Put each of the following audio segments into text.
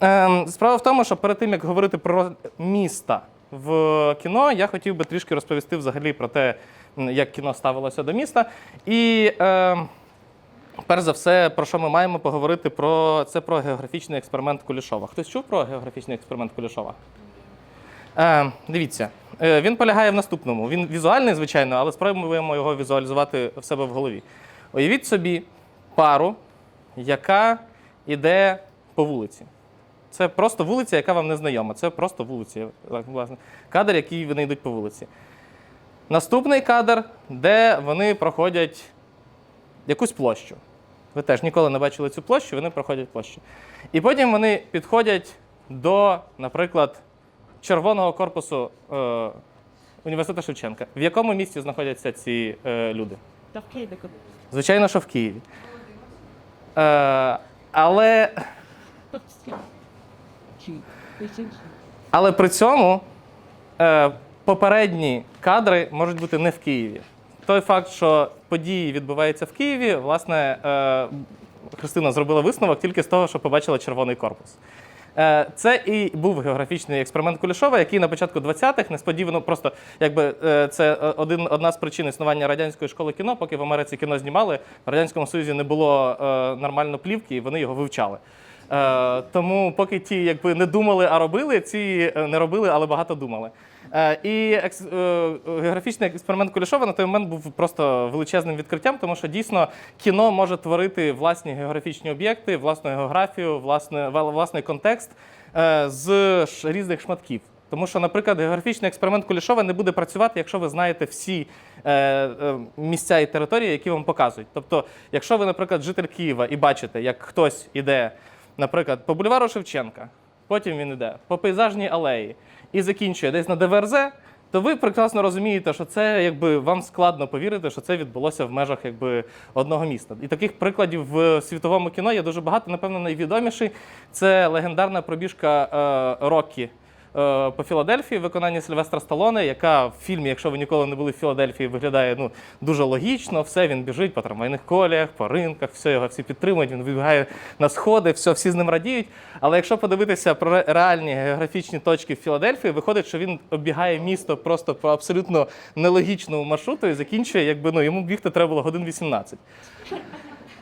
Ем, справа в тому, що перед тим, як говорити про міста в кіно, я хотів би трішки розповісти взагалі про те, як кіно ставилося до міста. І ем, перш за все, про що ми маємо поговорити, про це про географічний експеримент Кулішова. Хтось чув про географічний експеримент Кулішова? Е, дивіться, е, він полягає в наступному. Він візуальний, звичайно, але спробуємо його візуалізувати в себе в голові. Уявіть собі пару, яка йде по вулиці. Це просто вулиця, яка вам не знайома. Це просто вулиця. власне. Кадр, який вони йдуть по вулиці. Наступний кадр, де вони проходять якусь площу. Ви теж ніколи не бачили цю площу, вони проходять площу. І потім вони підходять до, наприклад, червоного корпусу е, університету Шевченка. В якому місті знаходяться ці е, люди? Та в Києві. Звичайно, що в Києві. Е, але. Але при цьому е, попередні кадри можуть бути не в Києві. Той факт, що події відбуваються в Києві, власне, е, Христина зробила висновок тільки з того, що побачила червоний корпус. Е, Це і був географічний експеримент Кулішова, який на початку 20-х несподівано просто якби е, це е, один, одна з причин існування радянської школи кіно, поки в Америці кіно знімали, в Радянському Союзі не було е, нормально плівки, і вони його вивчали. Е, Тому поки ті якби не думали, а робили, ці е, не робили, але багато думали. Е, І географічний експеримент Кулішова на той момент був просто величезним відкриттям, тому що дійсно кіно може творити власні географічні об'єкти, власну географію, власне, власний контекст з різних шматків. Тому що, наприклад, географічний експеримент Кулішова не буде працювати, якщо ви знаєте всі місця і території, які вам показують. Тобто, якщо ви, наприклад, житель Києва і бачите, як хтось іде, наприклад, по бульвару Шевченка, потім він іде по пейзажній алеї і закінчує десь на ДВРЗ, то ви прекрасно розумієте, що це якби вам складно повірити, що це відбулося в межах якби одного міста. І таких прикладів в світовому кіно є дуже багато. Напевно, найвідоміший це легендарна пробіжка е, Роккі. Е, По Філадельфії в виконанні Сильвестра Сталоне, яка в фільмі, якщо ви ніколи не були в Філадельфії, виглядає ну дуже логічно. Все він біжить по трамвайних коліях, по ринках, все його всі підтримують. Він вибігає на сходи, все, всі з ним радіють. Але якщо подивитися про реальні географічні точки в Філадельфії, виходить, що він оббігає місто просто по абсолютно нелогічному маршруту і закінчує, якби ну йому бігти треба було годин 18.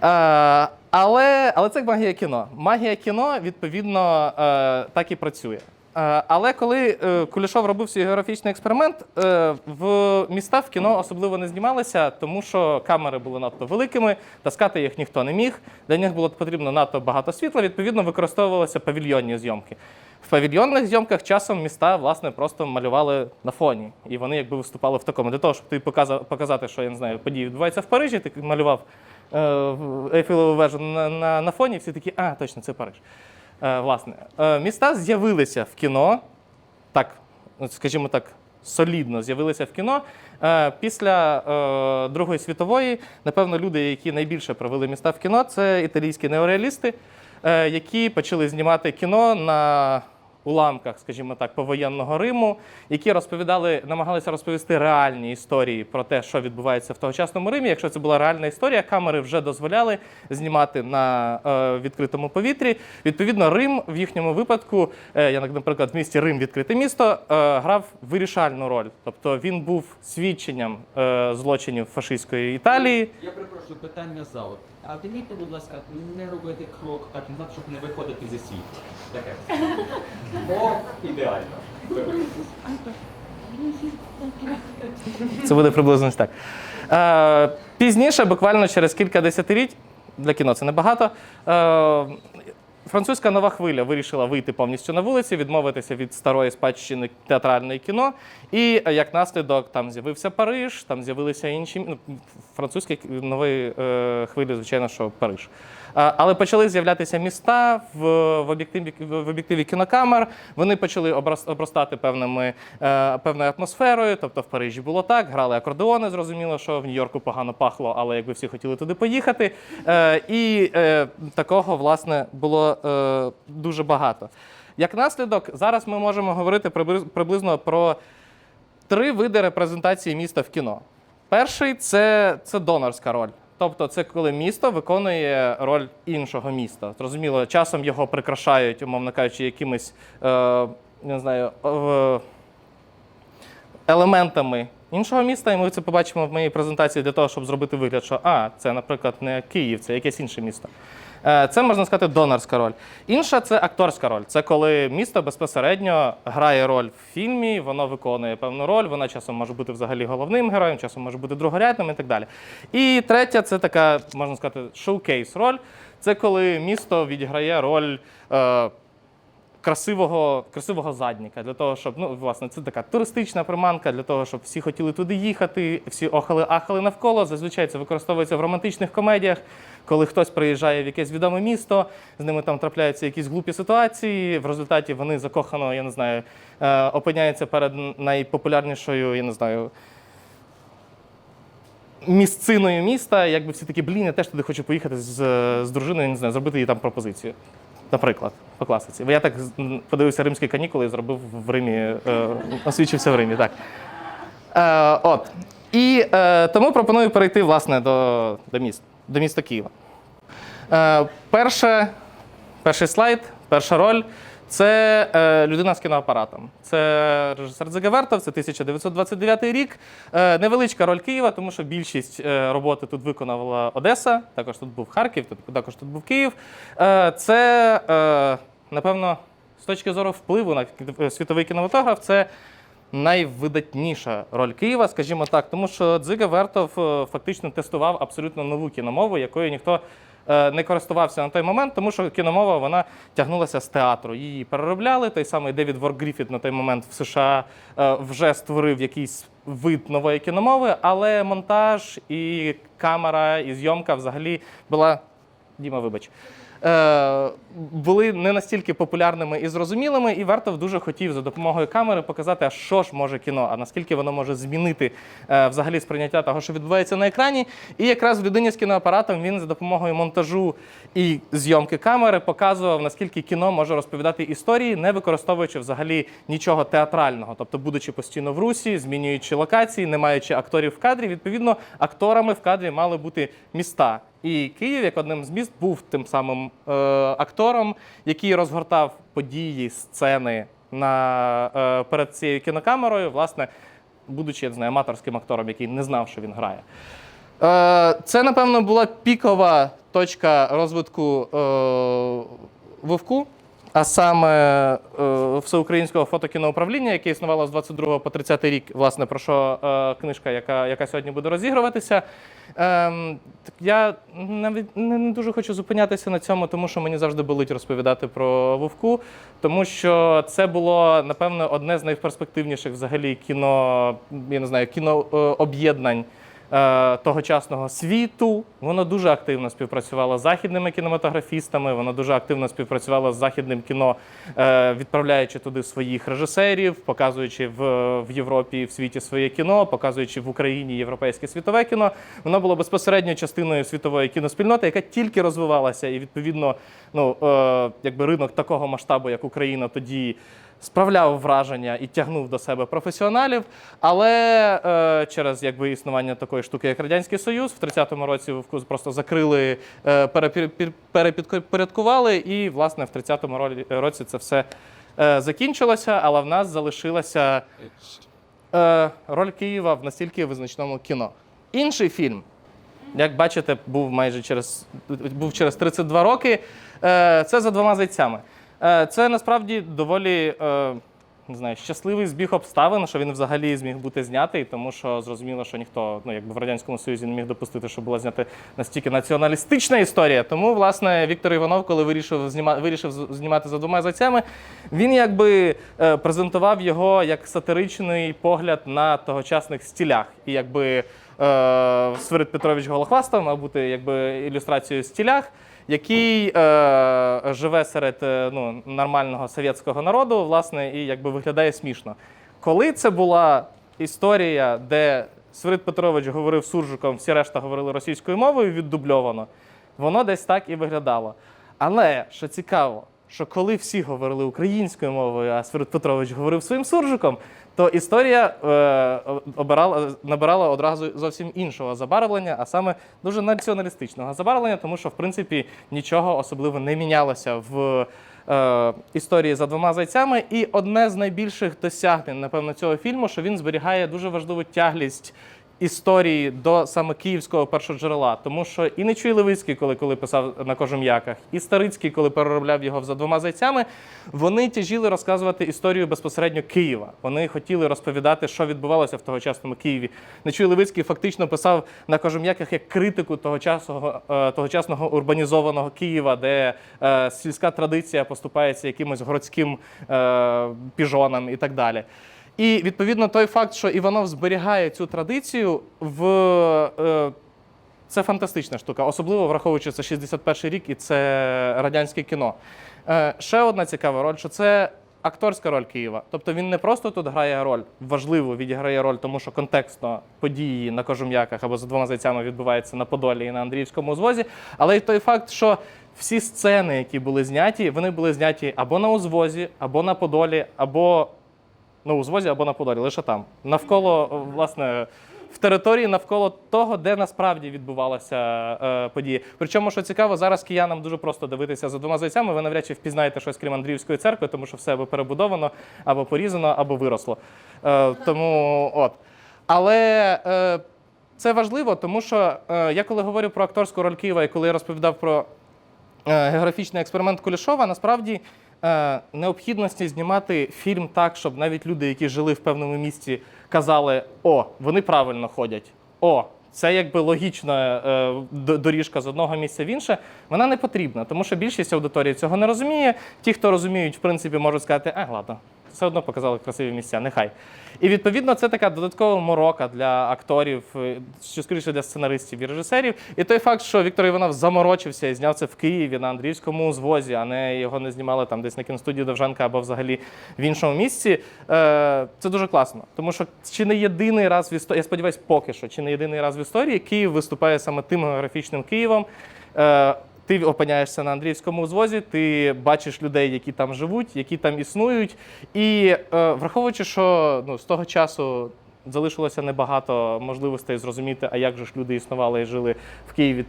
Е, але, але це магія кіно. Магія кіно, відповідно, е, так і працює. Е, але коли е, Кулішов робив свій географічний експеримент, е, в міста в кіно особливо не знімалися, тому що камери були надто великими, таскати їх ніхто не міг. Для них було потрібно надто багато світла. Відповідно, використовувалися павільйонні зйомки. В павільйонних зйомках часом міста власне просто малювали на фоні, і вони якби виступали в такому. Для того, щоб ти показати, що я не знаю, події відбуваються в Парижі, ти малював е, Ейфелеву вежу на, на, на фоні, всі такі, а, точно, це Париж. Е, власне, е, міста з'явилися в кіно, так, скажімо так, солідно з'явилися в кіно. Е, Після Другої світової, напевно, люди, які найбільше провели міста в кіно, це італійські неореалісти, які почали знімати кіно на уламках, скажімо так, повоєнного Риму, які розповідали, намагалися розповісти реальні історії про те, що відбувається в тогочасному Римі. Якщо це була реальна історія, камери вже дозволяли знімати на е, відкритому повітрі. Відповідно, Рим в їхньому випадку, е, я, наприклад, в місті Рим відкрите місто, е, грав вирішальну роль. Тобто він був свідченням е, злочинів фашистської Італії. Я перепрошую, питання залу. А дивіться, будь ласка, Не робити крок так назад, щоб не виходити зі світу. Таке. О, ідеально. Це буде приблизно так. Е, пізніше, буквально через кілька десятиліть, для кіно це небагато. Е, Французька нова хвиля вирішила вийти повністю на вулиці, відмовитися від старої спадщини театральної кіно. І е, як наслідок там з'явився Париж, там з'явилися інші ну, французькі нової е, хвилі, звичайно, що Париж. Е, Але почали з'являтися міста в, об'єктиві, в об'єктиві кінокамер. Вони почали оброс- обростати певними, е, певною атмосферою. Тобто в Парижі було так, грали акордеони, зрозуміло, що в Нью-Йорку погано пахло, але якби всі хотіли туди поїхати. Е, і такого, власне, було дуже багато. Як наслідок, зараз ми можемо говорити приблизно про три види репрезентації міста в кіно. Перший це, це донорська роль. Тобто, це коли місто виконує роль іншого міста. Зрозуміло, часом його прикрашають, умовно кажучи, якимись е, не знаю, е, елементами іншого міста, і ми це побачимо в моїй презентації для того, щоб зробити вигляд, що а, це, наприклад, не Київ, це якесь інше місто. Е, Це можна сказати донорська роль. Інша це акторська роль. Це коли місто безпосередньо грає роль в фільмі, воно виконує певну роль, вона часом може бути взагалі головним героєм, часом може бути другорядним і так далі. І третя це така, можна сказати, шоукейс роль. Це коли місто відіграє роль. Е, красивого, красивого задніка для того, щоб ну власне це така туристична приманка для того, щоб всі хотіли туди їхати, всі охали ахали навколо. Зазвичай це використовується в романтичних комедіях, коли хтось приїжджає в якесь відоме місто, з ними там трапляються якісь глупі ситуації. В результаті вони закохано, я не знаю, е, опиняються перед найпопулярнішою, я не знаю. Місциною міста, якби всі такі, блін, я теж туди хочу поїхати з, з дружиною, не знаю, зробити їй там пропозицію. Наприклад, по класиці. Бо я так подивився римські канікули і зробив в Римі, е, освічився в Римі. Так. Е, от. І е, тому пропоную перейти власне до, до, міст, до міста Києва. Е, перше, перший слайд, перша роль це е, людина з кіноапаратом. Це режисер Дзегавертов, це 1929 рік. Е, невеличка роль Києва, тому що більшість е, роботи тут виконувала Одеса, також тут був Харків, тут- також тут був Київ. Е, це, е, напевно, з точки зору впливу на світовий кінематограф, це найвидатніша роль Києва, скажімо так, тому що Дзига Вертов е, фактично тестував абсолютно нову кіномову, якою ніхто е, не користувався на той момент, тому що кіномова вона тягнулася з театру. Її переробляли. Той самий Девід Воргріфіт на той момент в США е, вже створив якийсь вид нової кіномови, але монтаж і камера, і зйомка взагалі була. Діма, вибач. Е, були не настільки популярними і зрозумілими, і Вертов дуже хотів за допомогою камери показати, а що ж може кіно, а наскільки воно може змінити е, взагалі сприйняття того, що відбувається на екрані. І якраз в людині з кіноапаратом він за допомогою монтажу і зйомки камери показував, наскільки кіно може розповідати історії, не використовуючи взагалі нічого театрального, тобто, будучи постійно в русі, змінюючи локації, не маючи акторів в кадрі, відповідно, акторами в кадрі мали бути міста. І Київ, як одним з міст, був тим самим е, актором, який розгортав події, сцени на, е, перед цією кінокамерою, власне, будучи я не знаю, аматорським актором, який не знав, що він грає. Е, це, напевно, була пікова точка розвитку е, Вовку, а саме е, всеукраїнського фотокіноуправління, яке існувало з 22 по 30 рік, власне, про що е, книжка, яка, яка сьогодні буде розігруватися. Ем, я навіть не, дуже хочу зупинятися на цьому, тому що мені завжди болить розповідати про Вовку, тому що це було, напевно, одне з найперспективніших взагалі кіно, я не знаю, кінооб'єднань тогочасного світу. Воно дуже активно співпрацювало з західними кінематографістами, воно дуже активно співпрацювало з західним кіно, е, відправляючи туди своїх режисерів, показуючи в, Європі в світі своє кіно, показуючи в Україні європейське світове кіно. Воно було безпосередньо частиною світової кіноспільноти, яка тільки розвивалася, і відповідно, ну е, якби ринок такого масштабу, як Україна, тоді справляв враження і тягнув до себе професіоналів. Але е, через якби існування такої штуки, як Радянський Союз, в 30-му році просто закрили, е, перепідпорядкували, і власне в 30-му році це все е, закінчилося, але в нас залишилася е, роль Києва в настільки визначному кіно. Інший фільм, як бачите, був майже через був через 32 роки. Е, це за двома зайцями. Е, це насправді доволі. Е, не знаю, щасливий збіг обставин, що він взагалі зміг бути знятий, тому що зрозуміло, що ніхто ну якби в радянському союзі не міг допустити, що була знята настільки націоналістична історія. Тому, власне, Віктор Іванов, коли вирішив зніма, вирішив знімати за двома зайцями, він якби е, презентував його як сатиричний погляд на тогочасних стілях. І якби Свирид Петрович Голохвастов мав бути якби ілюстрацією стілях який е, живе серед е, ну, нормального совєтського народу, власне, і якби виглядає смішно. Коли це була історія, де Свирид Петрович говорив суржиком, всі решта говорили російською мовою віддубльовано, воно десь так і виглядало. Але що цікаво, що коли всі говорили українською мовою, а Свирид Петрович говорив своїм суржиком, то історія е, обирала, набирала одразу зовсім іншого забарвлення, а саме дуже націоналістичного забарвлення, тому що в принципі нічого особливо не мінялося в е, історії за двома зайцями. І одне з найбільших досягнень, напевно, цього фільму, що він зберігає дуже важливу тяглість історії до саме київського першоджерела. Тому що і Нечуй Левицький, коли, коли писав на кожум'яках, і Старицький, коли переробляв його за двома зайцями, вони тяжіли розказувати історію безпосередньо Києва. Вони хотіли розповідати, що відбувалося в тогочасному Києві. Нечуй Левицький фактично писав на кожум'яках як критику тогочасного, е, тогочасного урбанізованого Києва, де е, сільська традиція поступається якимось городським е, піжонам і так далі. І відповідно той факт, що Іванов зберігає цю традицію в. Е, це фантастична штука, особливо враховуючи це 61 рік і це радянське кіно. Е, ще одна цікава роль, що це акторська роль Києва. Тобто він не просто тут грає роль, важливо відіграє роль, тому що контекстно події на кожум'яках або за двома зайцями відбуваються на Подолі і на Андріївському узвозі, але й той факт, що всі сцени, які були зняті, вони були зняті або на узвозі, або на Подолі, або на узвозі або на Подолі, лише там. Навколо, власне, в території навколо того, де насправді відбувалася е, подія. Причому, що цікаво, зараз киянам дуже просто дивитися за двома зайцями. Ви навряд чи впізнаєте щось крім Андріївської церкви, тому що все або перебудовано, або порізано, або виросло. Е, тому от. Але е, це важливо, тому що е, я коли говорю про акторську роль Києва і коли я розповідав про е, географічний експеримент Кулішова, насправді необхідності знімати фільм так, щоб навіть люди, які жили в певному місці, казали: о, вони правильно ходять. О, це якби логічна е, доріжка з одного місця в інше. Вона не потрібна, тому що більшість аудиторії цього не розуміє. Ті, хто розуміють, в принципі, можуть сказати, а ладно, все одно показали красиві місця, нехай. І відповідно це така додаткова морока для акторів, е, що скоріше для сценаристів і режисерів. І той факт, що Віктор Іванов заморочився і зняв це в Києві на Андріївському узвозі, а не його не знімали там десь на кіностудії Довженка або взагалі в іншому місці. е, Це дуже класно. Тому що чи не єдиний раз в історії, я сподіваюся, поки що, чи не єдиний раз в історії Київ виступає саме тим географічним Києвом. Ти опиняєшся на Андріївському узвозі, ти бачиш людей, які там живуть, які там існують. І е, враховуючи, що ну, з того часу залишилося небагато можливостей зрозуміти, а як же ж люди існували і жили в Києві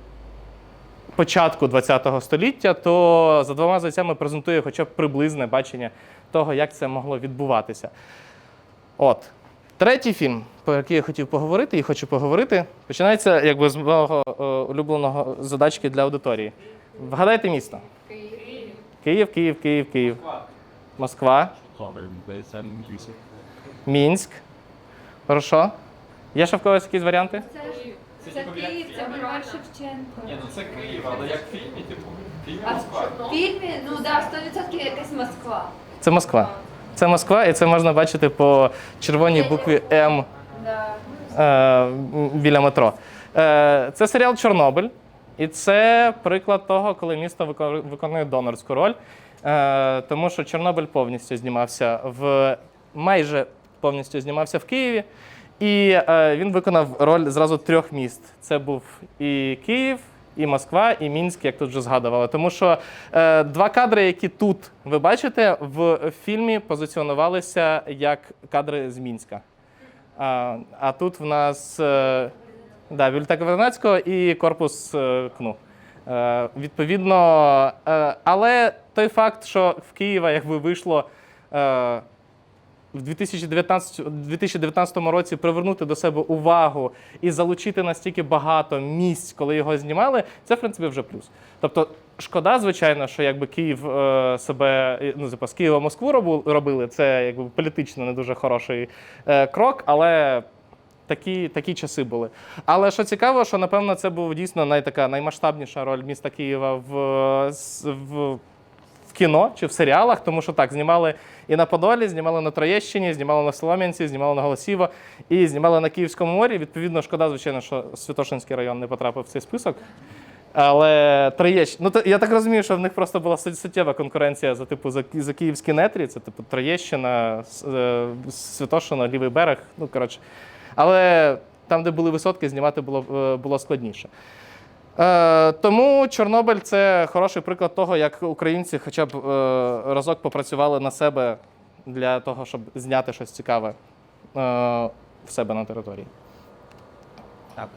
початку ХХ століття, то за двома зайцями презентує хоча б приблизне бачення того, як це могло відбуватися. От. Третій фільм, про який я хотів поговорити і хочу поговорити, починається якби з мого е, улюбленого задачки для аудиторії. Вгадайте місто. Київ, Київ, Київ, Київ. Москва, Мінськ. Хорошо. Є ще в когось якісь варіанти? Це, це Київ, це бульвар Шевченко. Ні, ну це Київ, але як в фільмі, типу, фільм А в фільмі, ну да, 100% якась Москва. Це Москва. Це Москва, і це можна бачити по червоній букві М. е, біля метро. Е, це серіал Чорнобиль, і це приклад того, коли місто виконує донорську роль. Е, тому що Чорнобиль повністю знімався в майже повністю знімався в Києві. І е, він виконав роль зразу трьох міст: це був і Київ, і Москва, і Мінськ, як тут вже згадували. Тому що е, два кадри, які тут ви бачите, в фільмі позиціонувалися як кадри з Мінська. А, а тут в нас е, да, бібліотека Вернацького і корпус е, КНУ. Е, відповідно, але той факт, що в Києва якби вийшло в 2019, 2019 році привернути до себе увагу і залучити настільки багато місць, коли його знімали, це в принципі вже плюс. Тобто, шкода, звичайно, що якби Київ е, себе е, ну, типу, з Києва Москву робили, це якби політично не дуже хороший е, крок, але. Такі, такі часи були. Але що цікаво, що напевно це був дійсно най, така наймасштабніша роль міста Києва в, в, в кіно чи в серіалах, тому що так, знімали і на Подолі, знімали на Троєщині, знімали на Солом'янці, знімали на Голосіво і знімали на Київському морі. Відповідно, шкода, звичайно, що Святошинський район не потрапив в цей список. Але Троєщина, ну я так розумію, що в них просто була суттєва конкуренція за типу за, за київські нетрі. Це типу Троєщина, е, Святошина, Лівий берег. Ну коротше. Але там, де були висотки, знімати було, е, було складніше. Е, тому Чорнобиль це хороший приклад того, як українці хоча б е, разок попрацювали на себе для того, щоб зняти щось цікаве в себе на території. Так.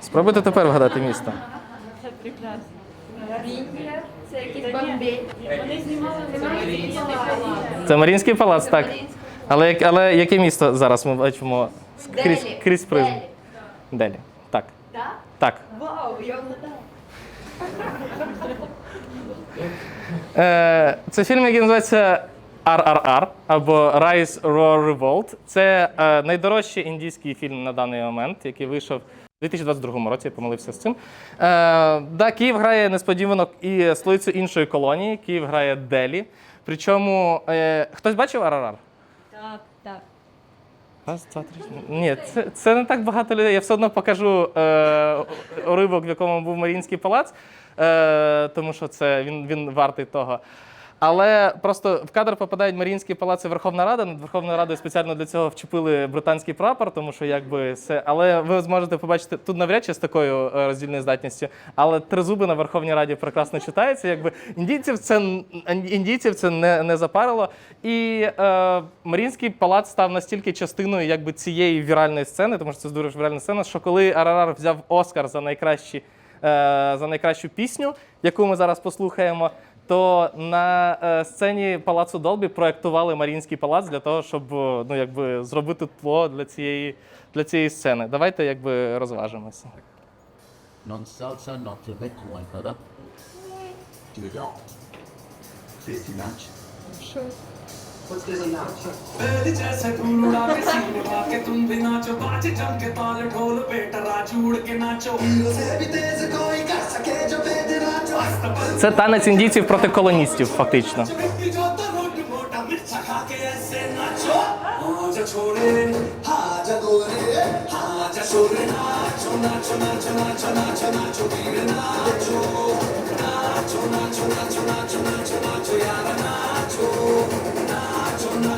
Спробуйте тепер вгадати місто. Це прекрасно. Він'єр, це якийсь бомбей. Вони знімали Це це Маріїнський палац. Це Марінський палац, так. Але, як- але яке місто зараз ми бачимо крізь, Делі. крізь призму? Делі. Делі. Так. Да? Так. Вау, я вгадала. Е, це фільм, який називається RRR або Rise Roar Revolt. Це е, найдорожчий індійський фільм на даний момент, який вийшов у 2022 році, я помилився з цим. Е, да, Київ грає несподівано і столицю іншої колонії. Київ грає Делі. Причому е, хтось бачив RRR? Так, так. Раз, два, три. Ні, це, це не так багато людей. Я все одно покажу е, уривок, в якому був Маріїнський палац, е, тому що це він, він вартий того. Але просто в кадр попадають Маріїнський палац і Верховна Рада. Над Верховною Радою спеціально для цього вчепили британський прапор, тому що якби все. Але ви зможете побачити тут навряд чи з такою е, роздільною здатністю. Але тризуби на Верховній Раді прекрасно читаються. Якби індійців це індійців це не, не запарило. І е, Маріїнський палац став настільки частиною якби цієї віральної сцени, тому що це дуже віральна сцена, що коли Арарар взяв Оскар за найкращі, е, за найкращу пісню, яку ми зараз послухаємо. То на е, сцені палацу Долбі проектували Маріїнський палац для того, щоб е, ну, якби, зробити тло для цієї, для цієї сцени. Давайте якби розважимося. Non salsa, non te becco, my brother. Do it all. Tasty match. What's this match? बैल जैसे फूल उड़ा के सीन उड़ा के तुम भी नाचो बाजे जम के ताल ढोल पे टराजू उड़ के नाचो हीरो से भी तेज कोई कर सके जो भेद नाचो Це танець індійців проти колоністів, фактично.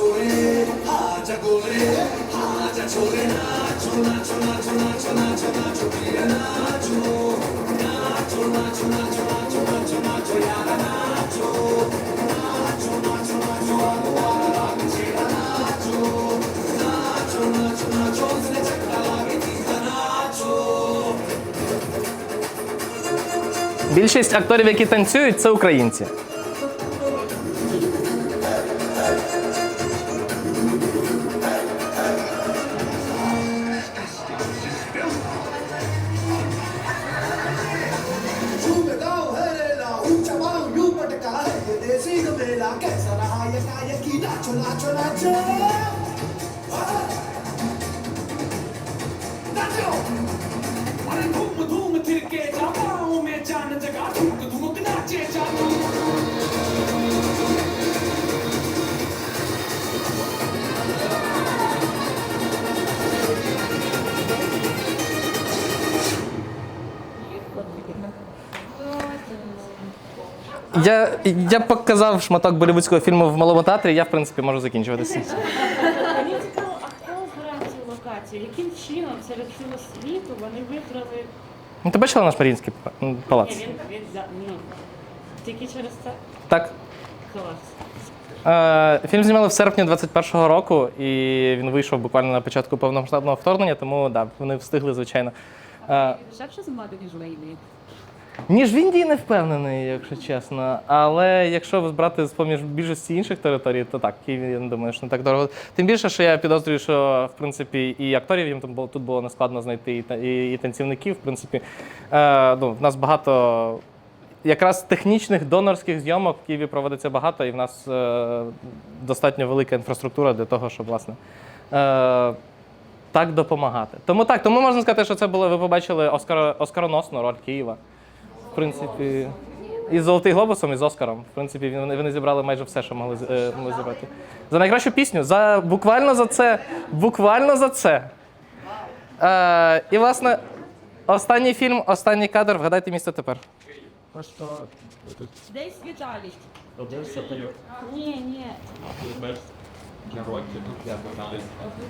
ছোড়ে হাজা গোলে হাজা ছোড়ে নাচো নাচো নাচো নাচো নাচো নাচো প্রিয় নাচো নাচো নাচো নাচো নাচো নাচো নাচো ইয়ারা নাচো নাচো নাচো নাচো আগো আগো লাগে ছেড়া নাচো নাচো নাচো নাচো ফিরে চাকা লাগে তিনটা নাচো Більшість акторів, які танцюють, це українці. जान जगा धुमक धुमक नाचे जा Я, я показав шматок болівудського фільму в малому театрі, я, в принципі, можу закінчуватися. Мені цікаво, а хто збирав цю локацію? Яким чином серед всього світу вони вибрали... Ну, ти бачила наш Маріїнський па- м, Ні, палац? він, він, ну, тільки через це Так. клас. Е, фільм знімали в серпні 21-го року, і він вийшов буквально на початку повномасштабного вторгнення, тому да, вони встигли, звичайно. Е, Дешевше знімати, ніж в Лейні. Ніж в Індії не впевнений, якщо чесно. Але якщо брати з поміж більшості інших територій, то так, Київ, я не думаю, що не так дорого. Тим більше, що я підозрюю, що в принципі і акторів їм тут було, тут було нескладно знайти, і, і, і танцівників. В принципі, е, ну, в нас багато якраз технічних донорських зйомок в Києві проводиться багато, і в нас е, достатньо велика інфраструктура для того, щоб власне. Е, так допомагати. Тому так, тому можна сказати, що це було, ви побачили Оскар, оскароносну роль Києва. В принципі, і з Золотий глобусом, і з Оскаром. В принципі, вони, вони зібрали майже все, що могли, е, могли зібрати. За найкращу пісню, за, буквально за це. Буквально за це. Е, і, власне, останній фільм, останній кадр. Вгадайте місце тепер. Десь Віталій. Ні, ні.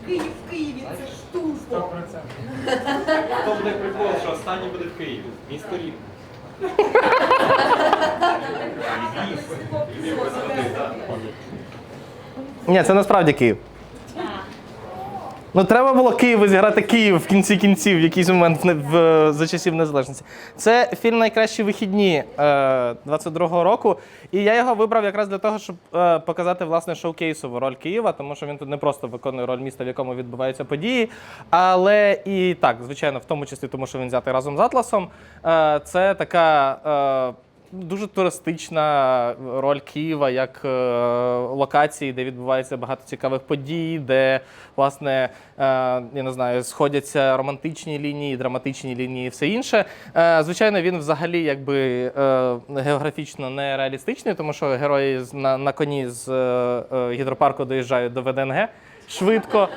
Київ, в Києві, це ж тупо. Хто буде прикол, що останній буде в Києві? Місто Рівне. Ні, це насправді Київ. Ну, треба було Києву зіграти Київ в кінці кінців, в якийсь момент в, в, за часів незалежності. Це фільм Найкращі вихідні е, 22-го року. І я його вибрав якраз для того, щоб е, показати власне шоукейсову роль Києва, тому що він тут не просто виконує роль міста, в якому відбуваються події, але і так, звичайно, в тому числі, тому що він взятий разом з Атласом. Е, це така. Е, Дуже туристична роль Києва як е, локації, де відбувається багато цікавих подій, де власне е, я не знаю, сходяться романтичні лінії, драматичні лінії, і все інше. Е, звичайно, він взагалі якби е, географічно не реалістичний, тому що герої на, на коні з е, е, гідропарку доїжджають до ВДНГ швидко.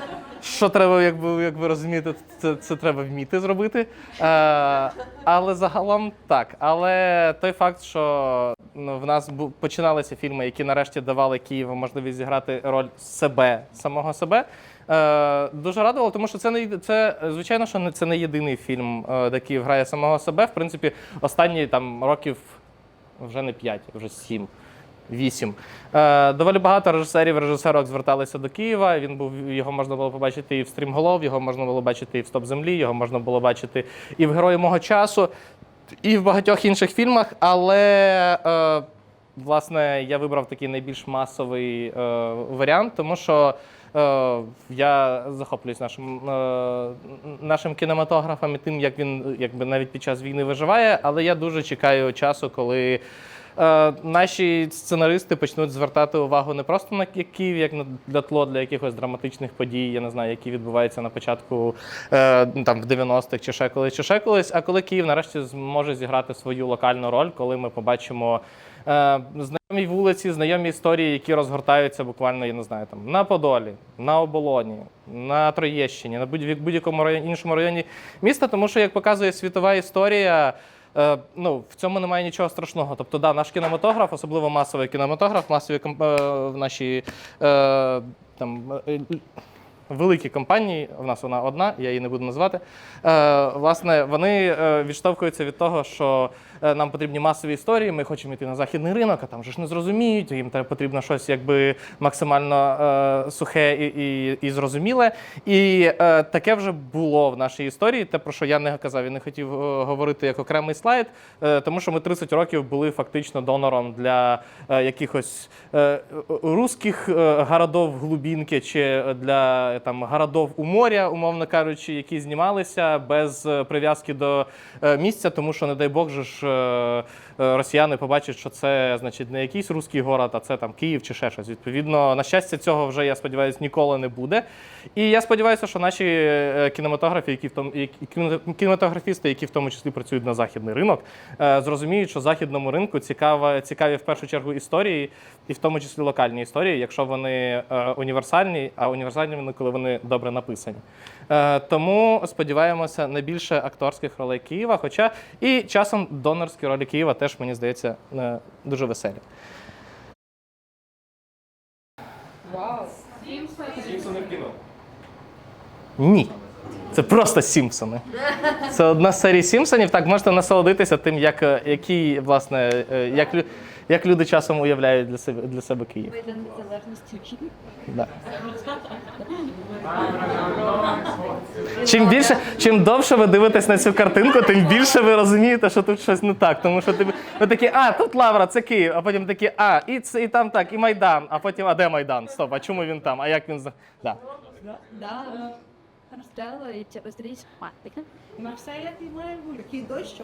Що треба, якби якби розумієте, це це треба вміти зробити. Е, Але загалом так. Але той факт, що ну, в нас починалися фільми, які нарешті давали Києву можливість зіграти роль себе, самого себе. Е, Дуже радувало, тому що це не це, звичайно, що не це не єдиний фільм, де Київ грає самого себе. В принципі, останні там років вже не п'ять, вже сім. 8. Е, Доволі багато режисерів, режисерок зверталися до Києва. Він був його можна було побачити і в стрімголов, його можна було бачити і в Стоп землі, його можна було бачити і в Герої мого часу, і в багатьох інших фільмах. Але е, власне я вибрав такий найбільш масовий е, варіант, тому що. Е, я захоплююсь нашим е, нашим кінематографом і тим, як він якби навіть під час війни виживає. Але я дуже чекаю часу, коли наші сценаристи почнуть звертати увагу не просто на Київ, як на тло для якихось драматичних подій, я не знаю, які відбуваються на початку е, там в 90-х чи ще колись, чи ще колись. А коли Київ нарешті зможе зіграти свою локальну роль, коли ми побачимо. е, Знайомі вулиці, знайомі історії, які розгортаються буквально, я не знаю, там на Подолі, на Оболоні, на Троєщині, на будь- будь-якому районі, іншому районі міста, тому що, як показує світова історія, Е, ну, в цьому немає нічого страшного. Тобто, да, наш кінематограф, особливо масовий кінематограф, масові е, наші е, там. е, Великі компанії, в нас вона одна, я її не буду назвати. Е, власне, вони е, відштовхуються від того, що нам потрібні масові історії. Ми хочемо йти на західний ринок, а там же ж не зрозуміють. Їм потрібно щось якби максимально е, сухе і, і, і зрозуміле. І е, таке вже було в нашій історії. Те, про що я не казав і не хотів е, говорити як окремий слайд, е, тому що ми 30 років були фактично донором для е, якихось е, русських е, городов глубінки чи для е, там городов у моря, умовно кажучи, які знімалися без е, прив'язки до е, місця, тому що, не дай Бог, же ж е, е, росіяни побачать, що це значить не якийсь русський город, а це там Київ чи ще щось. Відповідно, на щастя, цього вже я сподіваюся ніколи не буде. І я сподіваюся, що наші е, кінематографи, які в тому кінематографісти, які в тому числі працюють на західний ринок, е, зрозуміють, що західному ринку цікава, цікаві в першу чергу історії, і в тому числі локальні історії, якщо вони е, універсальні, а універсальні вони, коли вони добре написані. Е, тому сподіваємося на більше акторських ролей Києва. Хоча і часом донорські ролі Києва теж мені здається е, дуже веселі. Сімпсони в кіно. Ні. Це просто Сімпсони. Це одна з серій Сімпсонів. Так можете насолодитися тим, як, е, які, власне, як, лю- як люди часом уявляють для себе, для себе Київ. Майдан Незалежності. Да. Чим більше, чим довше ви дивитесь на цю картинку, тим більше ви розумієте, що тут щось не так. Тому що ти, ви такі, а, тут Лавра, це Київ, а потім такі, а, і, це, і там так, і Майдан, а потім, а де Майдан? Стоп, а чому він там? А як він. за- Да. Да. Стелла і тебе зріч матика. На все як і має бути. Такий дощ,